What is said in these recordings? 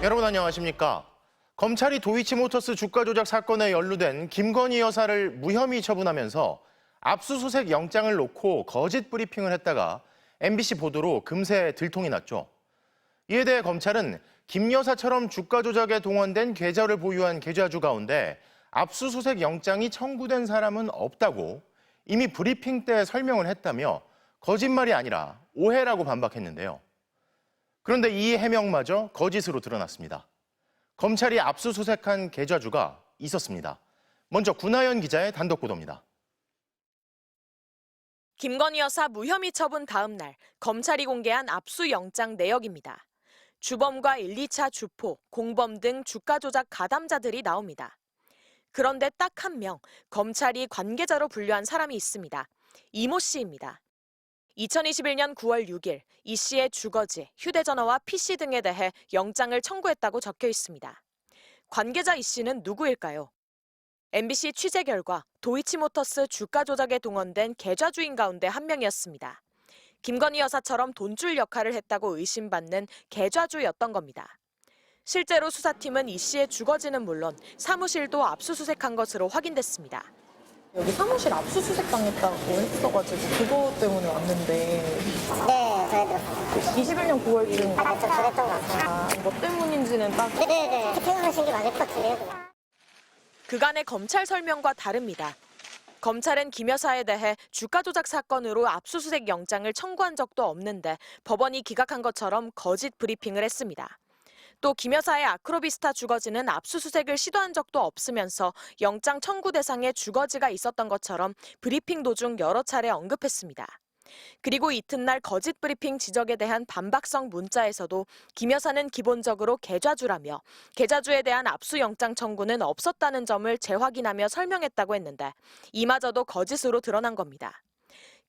여러분 안녕하십니까? 검찰이 도이치모터스 주가 조작 사건에 연루된 김건희 여사를 무혐의 처분하면서 압수수색 영장을 놓고 거짓 브리핑을 했다가 MBC 보도로 금세 들통이 났죠. 이에 대해 검찰은 김 여사처럼 주가 조작에 동원된 계좌를 보유한 계좌주 가운데 압수수색 영장이 청구된 사람은 없다고 이미 브리핑 때 설명을 했다며 거짓말이 아니라 오해라고 반박했는데요. 그런데 이 해명마저 거짓으로 드러났습니다. 검찰이 압수수색한 계좌주가 있었습니다. 먼저 구나연 기자의 단독 보도입니다. 김건희 여사 무혐의 처분 다음 날 검찰이 공개한 압수영장 내역입니다. 주범과 1, 2차 주포, 공범 등 주가 조작 가담자들이 나옵니다. 그런데 딱 한 명, 검찰이 관계자로 분류한 사람이 있습니다. 이모 씨입니다. 2021년 9월 6일 이 씨의 주거지, 휴대전화와 PC 등에 대해 영장을 청구했다고 적혀 있습니다. 관계자 이 씨는 누구일까요? MBC 취재 결과 도이치모터스 주가 조작에 동원된 계좌주인 가운데 한 명이었습니다. 김건희 여사처럼 돈줄 역할을 했다고 의심받는 계좌주였던 겁니다. 실제로 수사팀은 이 씨의 주거지는 물론 사무실도 압수수색한 것으로 확인됐습니다. 여기 사무실 압수수색 당했다고 했어가지고 그거 때문에 왔는데 네, 들었어요. 21년 9월쯤 맞죠, 그랬던 것 같아요. 아, 뭐 때문인지는 딱 네네. 생각하신 게 맞을 것 같은데요, 그냥. 그간의 검찰 설명과 다릅니다. 검찰은 김 여사에 대해 주가 조작 사건으로 압수수색 영장을 청구한 적도 없는데 법원이 기각한 것처럼 거짓 브리핑을 했습니다. 또 김 여사의 아크로비스타 주거지는 압수수색을 시도한 적도 없으면서 영장 청구 대상에 주거지가 있었던 것처럼 브리핑 도중 여러 차례 언급했습니다. 그리고 이튿날 거짓 브리핑 지적에 대한 반박성 문자에서도 김 여사는 기본적으로 계좌주라며 계좌주에 대한 압수영장 청구는 없었다는 점을 재확인하며 설명했다고 했는데 이마저도 거짓으로 드러난 겁니다.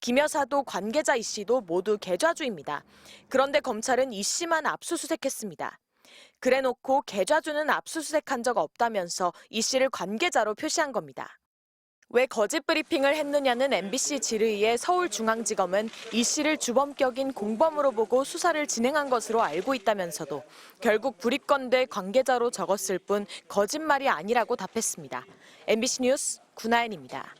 김 여사도 관계자 이 씨도 모두 계좌주입니다. 그런데 검찰은 이 씨만 압수수색했습니다. 그래놓고 계좌주는 압수수색한 적 없다면서 이 씨를 관계자로 표시한 겁니다. 왜 거짓 브리핑을 했느냐는 MBC 질의에 서울중앙지검은 이 씨를 주범격인 공범으로 보고 수사를 진행한 것으로 알고 있다면서도 결국 불입건대 관계자로 적었을 뿐 거짓말이 아니라고 답했습니다. MBC 뉴스 구나연입니다.